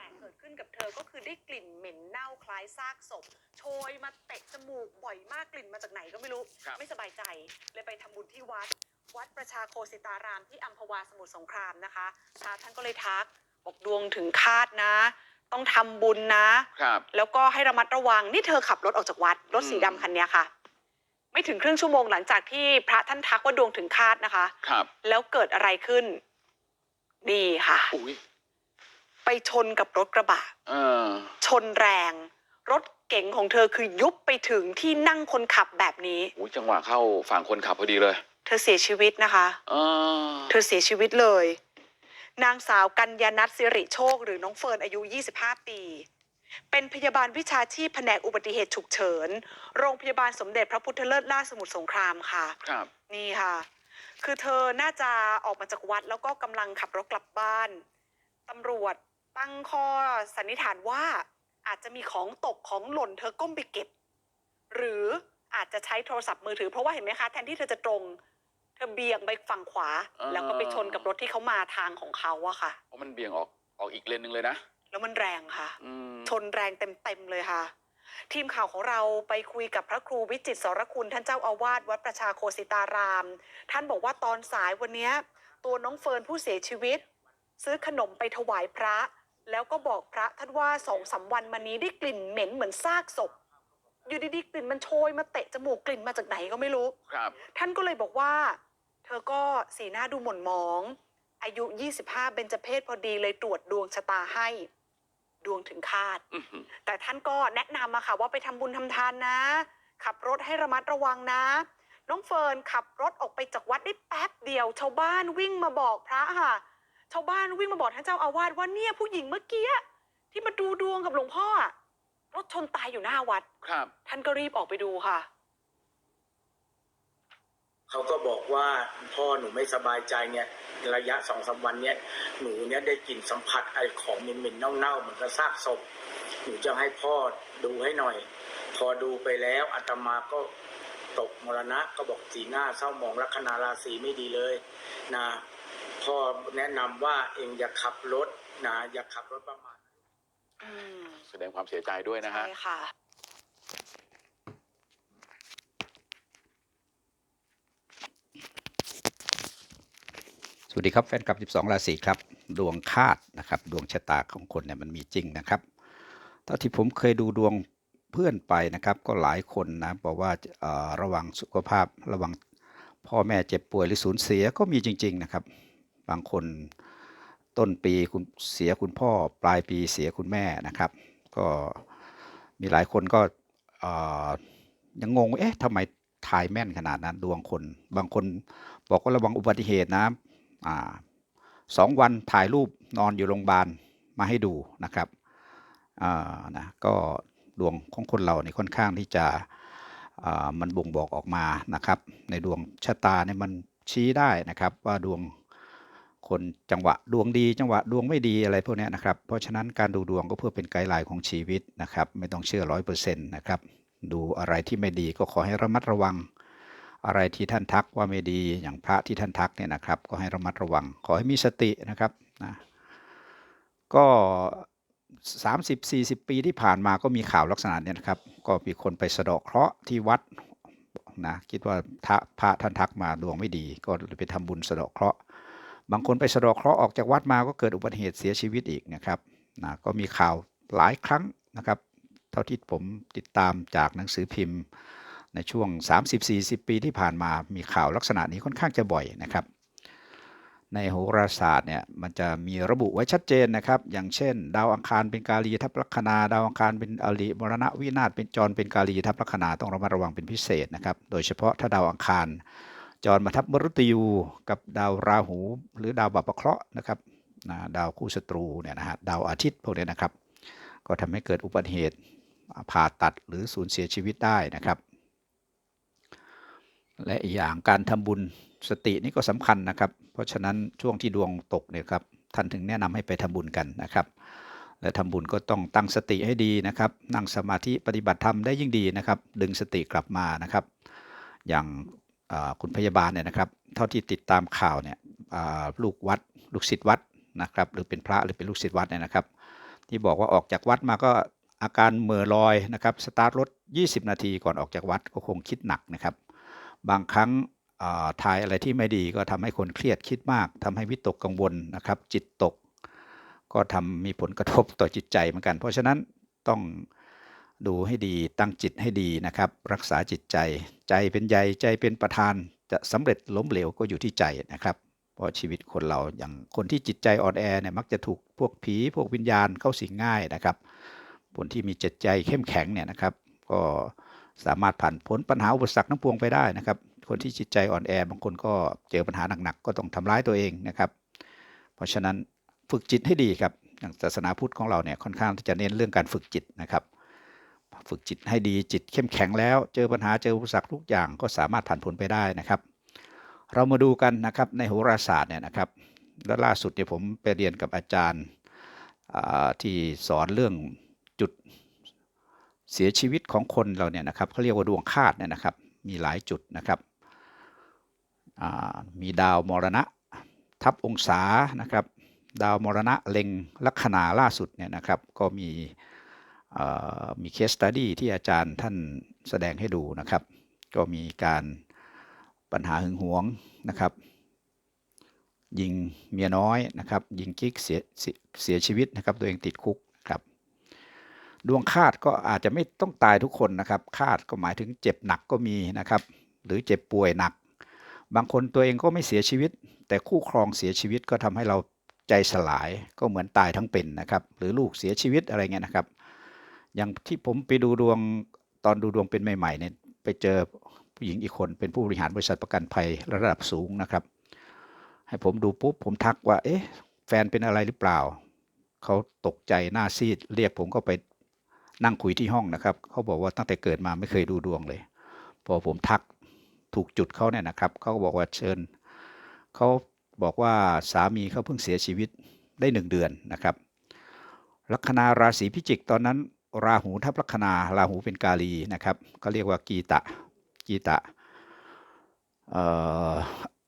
มันมีอะไรแปลกๆเกิดขึ้นกับเธอก็คือได้กลิ่นเหม็นเน่าคล้ายซากศพ โชยมาเตะจมูกบ่อยมากกลิ่นมาจากไหนก็ไม่รู้ ครับ ไม่สบายใจเลยไปทำบุญที่วัด วัดประชาโคสิตารามที่อัมพวาสมุทรสงครามนะคะพระท่านก็เลยทัก บอกดวงถึงคาดนะ ต้องทำบุญนะ ครับ แล้วก็ให้ระมัดระวังนี่เธอขับรถออกจากวัด รถสีดำคันเนี้ยค่ะ ไม่ถึงครึ่งชั่วโมงหลังจากที่พระท่านทักว่าดวงถึงคาดนะคะ ครับ แล้วเกิดอะไรขึ้น นี่ค่ะ อุ้ย ไปชนกับรถกระบะเออชนแรง รถเก๋งของเธอคือยุบไปถึงที่นั่งคนขับแบบนี้อุ้ยจังหวะเข้าฝั่งคนขับพอดีเลย เธอเสียชีวิตนะคะเออเธอเสียชีวิตเลย นางสาวกัญญานัทสิริโชค หรือน้องเฟิร์นอายุ 25 ปี เป็นพยาบาลวิชาชีพแผนกอุบัติเหตุฉุกเฉิน โรงพยาบาลสมเด็จพระพุทธเลิศล่าสมุทรสงครามค่ะ ครับ นี่ค่ะ คือเธอน่าจะออกมาจากวัดแล้วก็กำลังขับรถกลับบ้านตำรวจ ตั้งข้อสันนิษฐานว่าอาจจะมีของตกของหล่นเธอก้มไปเก็บ หรืออาจจะใช้โทรศัพท์มือถือเพราะว่าเห็นไหมคะแทนที่เธอจะตรง เธอเบี่ยงไปฝั่งขวา อ่า แล้วก็ไปชนกับรถที่เขามาทางของเขาอะค่ะ เพราะมันเบี่ยงออกออกอีกเลนหนึ่งเลยนะแล้วมันแรงค่ะ อืมชนแรงเต็มๆเลยค่ะ ทีมข่าวของเราไปคุยกับพระครูวิจิตรสรคุณท่านเจ้าอาวาสวัดประชาโคสิตาราม ท่านบอกว่าตอนสายวันเนี้ยตัวน้องเฟิร์นผู้เสียชีวิต ซื้อขนมไปถวายพระ แล้วก็บอกพระท่านว่าสองสามวันมานี้ได้กลิ่นเหม็นเหมือนซากศพ อยู่ดีๆกลิ่นมันโชยมาเตะจมูกกลิ่นมาจากไหนก็ไม่รู้ครับ ท่านก็เลยบอกว่า เธอก็สีหน้าดูหม่นหมอง อายุ 25 เบญจเพศพอดีเลยตรวจดวงชะตาให้ ดวงถึงคาดอื้อหือแต่ท่านก็แนะนำอะค่ะว่าไปทำบุญทำทานนะ ขับรถให้ระมัดระวังนะ น้องเฟิร์นขับรถออกไปจากวัดได้แป๊บเดียว ชาวบ้านวิ่งมาบอกพระค่ะ ชาวบ้านวิ่งมาบอกท่านเจ้าอาวาสว่าเนี่ยผู้หญิงเมื่อกี้ที่มาดูดวงกับหลวงพ่ออะรถชนตายอยู่หน้าวัด ครับ ท่านก็รีบออกไปดูค่ะ เขาก็บอกว่าพ่อหนูไม่สบายใจเนี่ยระยะสองสามวันเนี่ยหนูเนี่ยได้กลิ่นสัมผัสไอของเหม็นๆเน่าๆเหมือนกับซากศพหนูจะให้พ่อดูให้หน่อย พอดูไปแล้วอาตมาก็ตกมรณะก็บอกสีหน้าเศร้าหมองลัคนาราศีไม่ดีเลยนะ พ่อแนะนำว่าเองอย่าขับรถนะอย่าขับรถประมาท อืมแสดงความเสียใจด้วยนะฮะ ใช่ค่ะ สวัสดีครับแฟนคลับ 12 ราศีครับ ดวงคาดนะครับดวงชะตาของคนเนี่ยมันมีจริงนะครับเท่าที่ผมเคยดูดวงเพื่อนไปนะครับ ก็หลายคนนะบอกว่าเอ่อระวังสุขภาพระวังพ่อแม่เจ็บป่วยหรือสูญเสียก็มีจริง ๆ นะครับ บางคนต้นปีคุณเสียคุณพ่อ ปลายปีเสียคุณแม่นะครับ ก็มีหลายคนก็ยังงงว่าเอ๊ะทำไมทายแม่นขนาดนั้นดวงคน บางคนบอกว่าระวังอุบัติเหตุนะอสองวันถ่ายรูปนอนอยู่โรงพยาบาลมาให้ดูนะครับนะก็ดวงของคนเรานี่ค่อนข้างที่จะมันบ่งบอกออกมานะครับ ในดวงชะตาเนี่ยมันชี้ได้นะครับว่าดวง คนจังหวะดวงดี จังหวะดวงไม่ดีอะไรพวกนี้นะครับ เพราะฉะนั้นการดูดวงก็เพื่อเป็นไกด์ไลน์ของชีวิตนะครับ ไม่ต้องเชื่อร้อยเปอร์เซ็นต์นะครับดูอะไรที่ไม่ดีก็ขอให้ระมัดระวัง อะไรที่ท่านทักว่าไม่ดีอย่างพระที่ท่านทักเนี่ยนะครับ ก็ให้ระมัดระวัง ขอให้มีสตินะครับนะก็30-40 ปีที่ผ่านมาก็มีข่าวลักษณะเนี้นะครับ ก็มีคนไปสะเดาะเคราะห์ที่วัดนะคิดว่าพระท่านทักมาดวงไม่ดี ก็ไปทำบุญสะเดาะเคราะห์ บางคนไปสะดาะเคราะห์ออกจากวัดมาก็เกิดอุบัติเหตุเสียชีวิตอีกนะครับนะก็มีข่าวหลายครั้งนะครับ เท่าที่ผมติดตามจากหนังสือพิมพ์ ในช่วง 30-40 ปีที่ผ่านมามีข่าวลักษณะนี้ค่อนข้างจะบ่อยนะครับ ในโหราศาสตร์เนี่ยมันจะมีระบุไว้ชัดเจนนะครับ อย่างเช่น ดาวอังคารเป็นกาลีทับลัคนา ดาวอังคารเป็นอริมรณะวินาศเป็นจรเป็นกาลีทับลัคนาต้องระมัดระวังเป็นพิเศษนะครับ โดยเฉพาะถ้าดาวอังคาร จรมาทับมฤตยูกับดาวราหู หรือดาวบัพเคราะห์นะครับนะดาวคู่ศัตรูเนี่ยนะฮะดาวอาทิตย์พวกนี้นะครับ ก็ทำให้เกิดอุบัติเหตุผ่าตัดหรือสูญเสียชีวิตได้นะครับ และอีกอย่างการทำบุญสตินี่ก็สำคัญนะครับ เพราะฉะนั้นช่วงที่ดวงตกเนี่ยครับท่านถึงแนะนำให้ไปทำบุญกันนะครับ และทำบุญก็ต้องตั้งสติให้ดีนะครับ นั่งสมาธิปฏิบัติธรรมได้ยิ่งดีนะครับ ดึงสติกลับมานะครับ อย่าง คุณพยาบาลเนี่ยนะครับ เท่าที่ติดตามข่าวเนี่ยลูกวัดลูกศิษย์วัดนะครับ หรือเป็นพระหรือเป็นลูกศิษย์วัดเนี่ยนะครับ ที่บอกว่าออกจากวัดมาก็อาการเหม่อลอยนะครับสตาร์ทรถ 20 นาทีก่อนออกจากวัดก็คงคิดหนักนะครับ บางครั้งทายอะไรที่ไม่ดีก็ทำให้คนเครียดคิดมากทำให้วิตกกังวลนะครับ จิตตก ก็ทำมีผลกระทบต่อจิตใจเหมือนกัน เพราะฉะนั้นต้อง ดูให้ดีตั้งจิตให้ดีนะครับ รักษาจิตใจ ใจเป็นใหญ่ใจเป็นประธาน จะสำเร็จล้มเหลวก็อยู่ที่ใจนะครับ เพราะชีวิตคนเราอย่างคนที่จิตใจอ่อนแอเนี่ยมักจะถูกพวกผีพวกวิญญาณเข้าสิงง่ายนะครับ คนที่มีจิตใจเข้มแข็งเนี่ยนะครับ ก็สามารถผ่านพ้นปัญหาอุปสรรคทั้งปวงไปได้นะครับ คนที่จิตใจอ่อนแอบางคนก็เจอปัญหาหนักๆก็ต้องทำร้ายตัวเองนะครับ เพราะฉะนั้นฝึกจิตให้ดีครับอย่างศาสนาพุทธของเราเนี่ยค่อนข้างที่จะเน้นเรื่องการฝึกจิตนะครับ ฝึกจิตให้ดีจิตเข้มแข็งแล้ว เจอปัญหาเจออุปสรรคทุกอย่างก็สามารถผ่านพ้นไปได้นะครับ เรามาดูกันนะครับในโหราศาสตร์เนี่ยนะครับ แล้วล่าสุดเนี่ยผมไปเรียนกับอาจารย์ที่สอนเรื่องจุดเสียชีวิตของคนเราเนี่ยนะครับเขาเรียกว่าดวงคาดเนี่ยนะครับ มีหลายจุดนะครับมีดาวมรณะ ทับองศานะครับ ดาวมรณะเล็งลัคนาล่าสุดเนี่ยนะครับ ก็มี มีเคสตัดดี้ที่อาจารย์ท่านแสดงให้ดูนะครับ ก็มีการปัญหาหึงหวงนะครับ ยิงเมียน้อยนะครับ ยิงกิ๊กเสียเสียชีวิตนะครับ ตัวเองติดคุกครับ ดวงคาดก็อาจจะไม่ต้องตายทุกคนนะครับ คาดก็หมายถึงเจ็บหนักก็มีนะครับ หรือเจ็บป่วยหนัก บางคนตัวเองก็ไม่เสียชีวิต แต่คู่ครองเสียชีวิตก็ทำให้เราใจสลายก็เหมือนตายทั้งเป็นนะครับ หรือลูกเสียชีวิตอะไรเงี้ยนะครับ อย่างที่ผมไปดูดวงตอนดูดวงเป็นใหม่ๆเนี่ยไปเจอผู้หญิงอีกคนเป็นผู้บริหารบริษัทประกันภัยระดับสูงนะครับ ให้ผมดูปุ๊บผมทักว่า เอ๊ะ แฟนเป็นอะไรหรือเปล่า เขาตกใจหน้าซีดเรียกผมก็ไปนั่งคุยที่ห้องนะครับ เขาบอกว่าตั้งแต่เกิดมาไม่เคยดูดวงเลย พอผมทักถูกจุดเขาเนี่ยนะครับ เขาก็บอกว่าเชิญเขาบอกว่าสามีเขาเพิ่งเสียชีวิตได้หนึ่งเดือนนะครับลัคนาราศีพิจิกตอนนั้น ราหูทับลัคนาราหูเป็นกาลีนะครับ ก็เรียกว่ากีตะกีตะ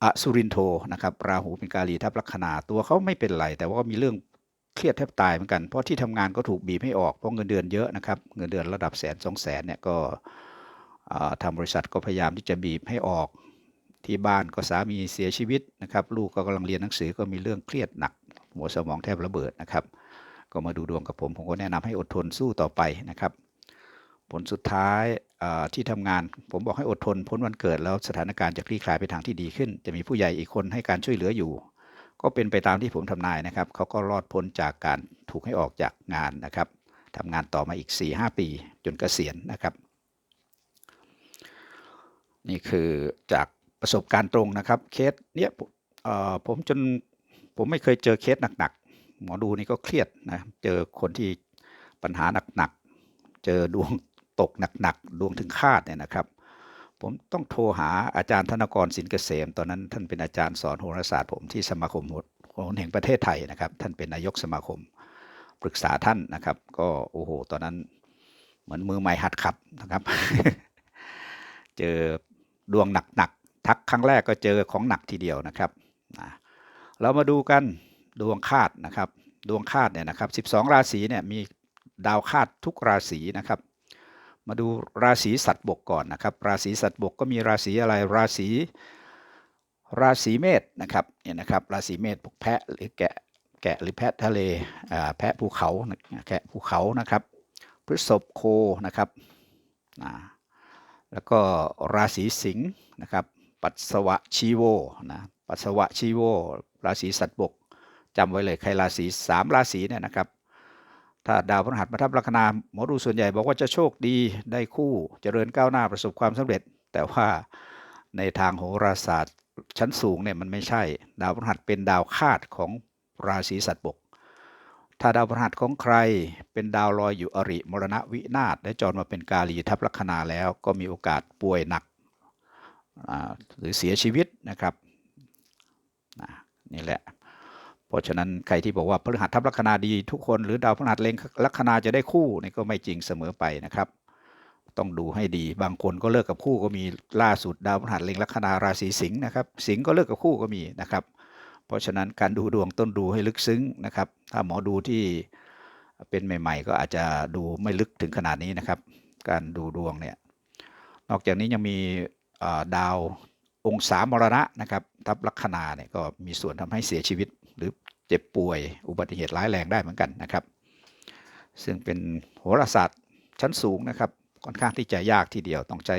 อสุรินโทนะครับราหูเป็นกาลีทับลัคนาตัวเขาไม่เป็นไร แต่ว่ามีเรื่องเครียดแทบตายเหมือนกัน เพราะที่ทำงานก็ถูกบีบให้ออกเพราะเงินเดือนเยอะนะครับเงินเดือนระดับแสนสองแสนเนี่ยก็อ่าทางบริษัทก็พยายามที่จะบีบให้ออกที่บ้านก็สามีเสียชีวิตนะครับ ลูกก็กำลังเรียนหนังสือก็มีเรื่องเครียดหนัก หัวสมองแทบระเบิดนะครับ ก็มาดูดวงกับผม ผมก็แนะนำให้อดทนสู้ต่อไปนะครับ ผลสุดท้ายที่ทำงาน ผมบอกให้อดทนพ้นวันเกิดแล้วสถานการณ์จะคลี่คลายไปทางที่ดีขึ้น จะมีผู้ใหญ่อีกคนให้การช่วยเหลืออยู่ ก็เป็นไปตามที่ผมทำนายนะครับ เขาก็รอดพ้นจากการถูกให้ออกจากงานนะครับทำงานต่อมาอีก 4-5 ปี จนเกษียณนะครับ นี่คือจากประสบการณ์ตรงนะครับเคสเนี้ยผมจนผมไม่เคยเจอเคสหนัก หมอดูนี่ก็เครียดนะเจอคนที่ปัญหาหนักๆ เจอดวงตกหนักๆ ดวงถึงคาดเนี่ยนะครับ ผมต้องโทรหาอาจารย์ธนกรสินเกษม ตอนนั้นท่านเป็นอาจารย์สอนโหราศาสตร์ผมที่สมาคมโหรแห่งประเทศไทยนะครับ ท่านเป็นนายกสมาคม ปรึกษาท่านนะครับ ก็โอ้โห ตอนนั้นเหมือนมือใหม่หัดขับนะครับ เจอดวงหนักๆทักครั้งแรกก็เจอของหนักทีเดียวนะครับนะเรามาดูกัน ดวงคาดนะครับ ดวงคาดเนี่ยนะครับ 12 ราศีเนี่ยมีดาวคาดทุกราศีนะครับ มาดูราศีสัตว์บกก่อนนะครับ ราศีสัตว์บกก็มีราศีอะไรราศีราศีเมษนะครับเนี่ยนะครับราศีเมษพวกแพะหรือแกะแกะหรือแพะทะเลแพะภูเขาแกะภูเขานะครับพฤษภโคนะครับแล้วก็ราศีสิงห์นะครับ ปัสสวะชีโวนะปัสสวะชีโว ราศีสัตว์บก จำไว้เลยใครราศีสามราศีเนี่ยนะครับ ถ้าดาวพฤหัสมาทับลัคนาหมอดูส่วนใหญ่บอกว่าจะโชคดีได้คู่เจริญก้าวหน้าประสบความสำเร็จ แต่ว่าในทางโหราศาสตร์ชั้นสูงเนี่ยมันไม่ใช่ ดาวพฤหัสเป็นดาวคาดของราศีสัตว์บก ถ้าดาวพฤหัสของใคร เป็นดาวลอยอยู่อริมรณะวินาศและจรมาเป็นกาลีทับลัคนาแล้ว ก็มีโอกาสป่วยหนักหรือเสียชีวิตนะครับนี่แหละ เพราะฉะนั้นใครที่บอกว่าพฤหัสทับลัคนาดีทุกคนหรือดาวพฤหัสเล็งลัคนาจะได้คู่นี่ก็ไม่จริงเสมอไปนะครับ ต้องดูให้ดีบางคนก็เลิกกับคู่ก็มีล่าสุดดาวพฤหัสเล็งลัคนาราศีสิงห์นะครับ สิงห์ก็เลิกกับคู่ก็มีนะครับ เพราะฉะนั้นการดูดวงต้นดูให้ลึกซึ้งนะครับ ถ้าหมอดูที่เป็นใหม่ ๆ ก็อาจจะดูไม่ลึกถึงขนาดนี้นะครับ การดูดวงเนี่ยนอกจากนี้ยังมีดาวองศามรณะนะครับทับลัคนาเนี่ยก็มีส่วนทำให้เสียชีวิต เจ็บป่วย อุบัติเหตุร้ายแรงได้เหมือนกันนะครับ ซึ่งเป็นโหราศาสตร์ชั้นสูงนะครับค่อนข้างที่จะยากทีเดียวต้องใช้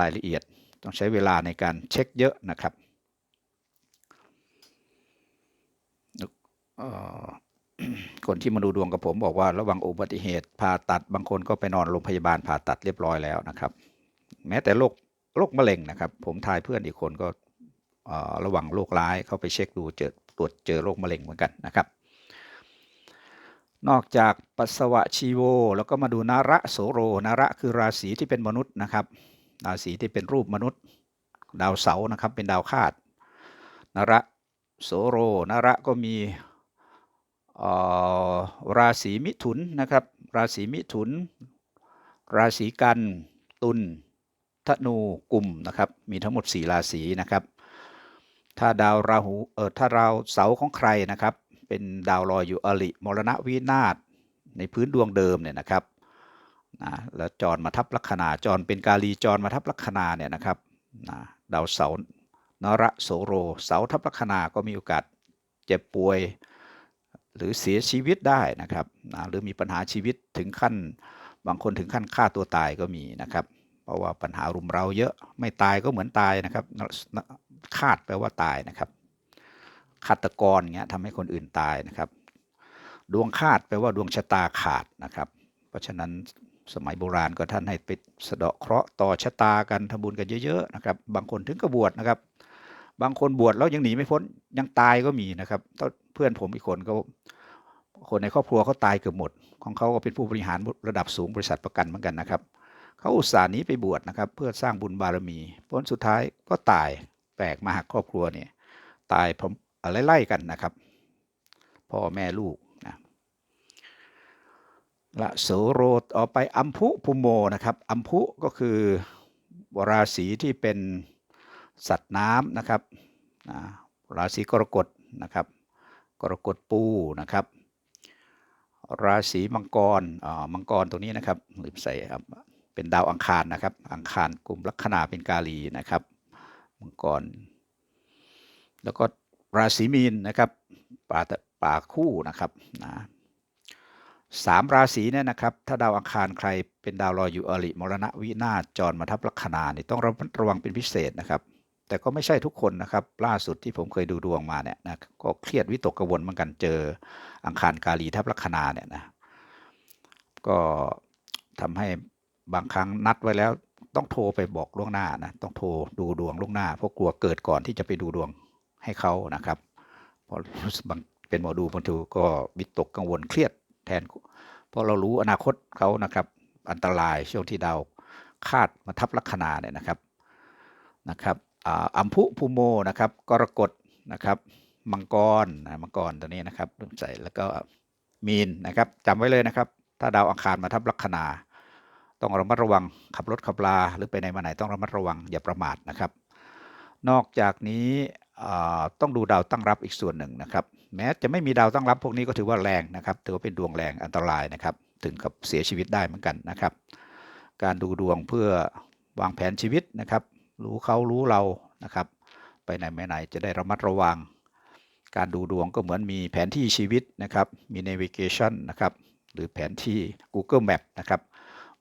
รายละเอียด ต้องใช้เวลาในการเช็คเยอะนะครับคนที่มาดูดวงกับผมบอกว่าระวังอุบัติเหตุผ่าตัดบางคนก็ไปนอนโรงพยาบาลผ่าตัดเรียบร้อยแล้วนะครับ แม้แต่โรคโรคมะเร็งนะครับ ผมทายเพื่อนอีกคนก็ระวังโรคร้ายเข้าไปเช็คดูเจอ ตรวจเจอโรคมะเร็งเหมือนกันนะครับ นอกจากปัสสาวะชีโว แล้วก็มาดูนาระโสโรนาระคือราศีที่เป็นมนุษย์นะครับ ราศีที่เป็นรูปมนุษย์ ดาวเสาร์นะครับเป็นดาวคาดนาระโสโรนาระก็มีออราศีมิถุนนะครับ ราศีมิถุน ราศีกันตุลธนูกลุ่มนะครับ มีทั้งหมด 4 ราศีนะครับ ถ้าดาวราหูเออถ้าดาวเสาร์ของใครนะครับ เป็นดาวลอยอยู่อริมรณะวินาศในพื้นดวงเดิมเนี่ยนะครับนะแล้วจรมาทับลัคนาจรเป็นกาลีจรมาทับลัคนาเนี่ยนะครับนะดาวเสาร์นระโสโร เสาทับลัคนาก็มีโอกาสเจ็บป่วย หรือเสียชีวิตได้นะครับนะหรือมีปัญหาชีวิตถึงขั้น บางคนถึงขั้นฆ่าตัวตายก็มีนะครับ เพราะว่าปัญหารุมเราเยอะไม่ตายก็เหมือนตายนะครับ คาดแปลว่าตายนะครับฆาตกรเงี้ยทำให้คนอื่นตายนะครับ ดวงคาดแปลว่าดวงชะตาขาดนะครับ เพราะฉะนั้นสมัยโบราณก็ท่านให้ไปสะเดาะเคราะห์ต่อชะตากันทำบุญกันเยอะๆนะครับ บางคนถึงกับบวชนะครับ บางคนบวชแล้วยังหนีไม่พ้นยังตายก็มีนะครับเพื่อนผมอีกคนก็คนในครอบครัวเขาตายเกือบหมด ของเขาก็เป็นผู้บริหารระดับสูงบริษัทประกันเหมือนกันนะครับเขาอุตส่าห์หนีไปบวชนะครับ เพื่อสร้างบุญบารมีผลสุดท้ายก็ตาย แปลกมากครอบครัวเนี่ยตายพร้อมอะไรไล่กันนะครับ พ่อแม่ลูกนะละโสโรต่อไปอัมพุภูโมนะครับอัมพุก็คือราศีที่เป็นสัตว์น้ำนะครับนะราศีกรกฎนะครับกรกฎปูนะครับ ราศีมังกรอ่ามังกรตรงนี้นะครับลืมใส่ครับเป็นดาวอังคารนะครับ อังคารกลุ่มลัคนาเป็นกาลีนะครับ มังกร แล้วก็ราศีมีนนะครับป่าป่าคู่นะครับนะสามราศีเนี่ยนะครับ ถ้าดาวอังคารใครเป็นดาวลอยอยู่อริมรณะวินาศจรมาทับลัคนานี่ต้องระมัดระวังเป็นพิเศษนะครับ แต่ก็ไม่ใช่ทุกคนนะครับ ล่าสุดที่ผมเคยดูดวงมาเนี่ยนะก็เครียดวิตกกังวลเหมือนกันเจออังคารกาลีทับลัคนาเนี่ยนะก็ทำให้บางครั้งนัดไว้แล้ว ต้องโทรไปบอกล่วงหน้านะต้องโทรดูดวงล่วงหน้าเพราะกลัวเกิดก่อนที่จะไปดูดวงให้เขานะครับเพราะรู้สึกบางเป็นหมอดูบางทีก็วิตกกังวลเครียดแทน เพราะเรารู้อนาคตเขานะครับ อันตรายช่วงที่ดาวคาดมาทับลัคนาเนี่ยนะครับนะครับอัมพุภูโมนะครับกรกฎนะครับ มังกรนะมังกรตัวนี้นะครับต้องใส่แล้วก็มีนนะครับจำไว้เลยนะครับ ถ้าดาวอังคารมาทับลัคนา ต้องระมัดระวัง ขับรถขับลาหรือไปไหนมาไหนต้องระมัดระวังอย่าประมาทนะครับ นอกจากนี้ต้องดูดาวตั้งรับอีกส่วนหนึ่งนะครับ แม้จะไม่มีดาวตั้งรับพวกนี้ก็ถือว่าแรงนะครับถือว่าเป็นดวงแรงอันตรายนะครับ ถึงกับเสียชีวิตได้เหมือนกันนะครับ การดูดวงเพื่อวางแผนชีวิตนะครับ รู้เขารู้เรานะครับ ไปไหนมาไหนจะได้ระมัดระวัง การดูดวงก็เหมือนมีแผนที่ชีวิตนะครับ มี navigation นะครับ หรือแผนที่ Google Map นะครับ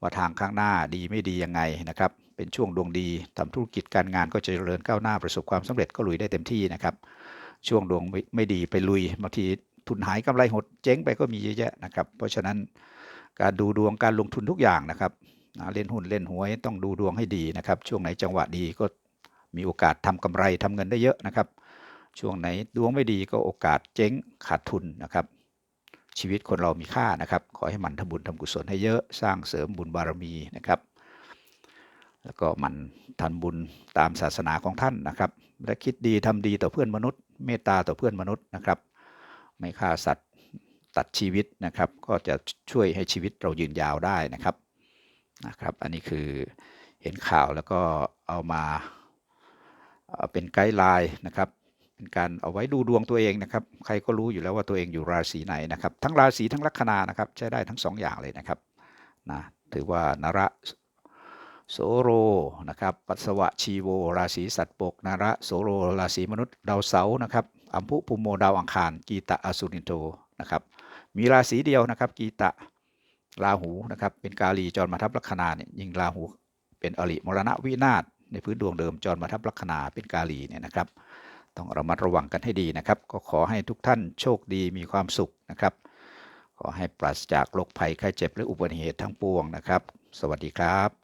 ว่าทางข้างหน้าดีไม่ดียังไงนะครับ เป็นช่วงดวงดีทำธุรกิจการงานก็จะเจริญก้าวหน้าประสบความสำเร็จก็ลุยได้เต็มที่นะครับ ช่วงดวงไม่ไมดีไปลุยบางทีทุนหายกำไรหดเจ๊งไปก็มีเยอะแยะนะครับ เพราะฉะนั้นการดูดวงการลงทุนทุกอย่างนะครับเล่นหุ้นเล่นหวยต้องดูดวงให้ดีนะครับ ช่วงไหนจังหวะดีก็มีโอกาสทำกำไรทำเงินได้เยอะนะครับ ช่วงไหนดวงไม่ดีก็โอกาสเจ๊งขาดทุนนะครับ ชีวิตคนเรามีค่านะครับ ขอให้หมันทำบุญทำกุศลให้เยอะสร้างเสริมบุญบารมีนะครับ แล้วก็มันทำบุญตามศาสนาของท่านนะครับ และคิดดีทำดีต่อเพื่อนมนุษย์ เมตตาต่อเพื่อนมนุษย์นะครับ ไม่ฆ่าสัตว์ตัดชีวิตนะครับ ก็จะช่วยให้ชีวิตเรายืนยาวได้นะครับนะครับ อันนี้คือเห็นข่าวแล้วก็เอามาเป็นไกด์ไลน์นะครับ เป็นการเอาไว้ดูดวงตัวเองนะครับ ใครก็รู้อยู่แล้วว่าตัวเองอยู่ราศีไหนนะครับ ทั้งราศีทั้งลัคนานะครับ ใช้ได้ทั้งสองอย่างเลยนะครับนะถือว่านระโสโรนะครับปัสสวะชีโว ราศีสัตว์ปกนระโสโร ราศีมนุษย์ดาวเสาร์นะครับอัมพุภูโมดาวอังคาร กีตะอสุนิโทนะครับ มีราศีเดียวนะครับ กีตะราหูนะครับ เป็นกาลีจรมาทับลัคนาเนี่ยยิงราหูเป็นอริมรณะวินาศในพื้นดวงเดิมจรมาทับลัคนาเป็นกาลีเนี่ยนะครับ ต้องระมัดระวังกันให้ดีนะครับ ก็ขอให้ทุกท่านโชคดีมีความสุขนะครับ ขอให้ปราศจากโรคภัยไข้เจ็บ และอุบัติเหตุทั้งปวงนะครับ สวัสดีครับ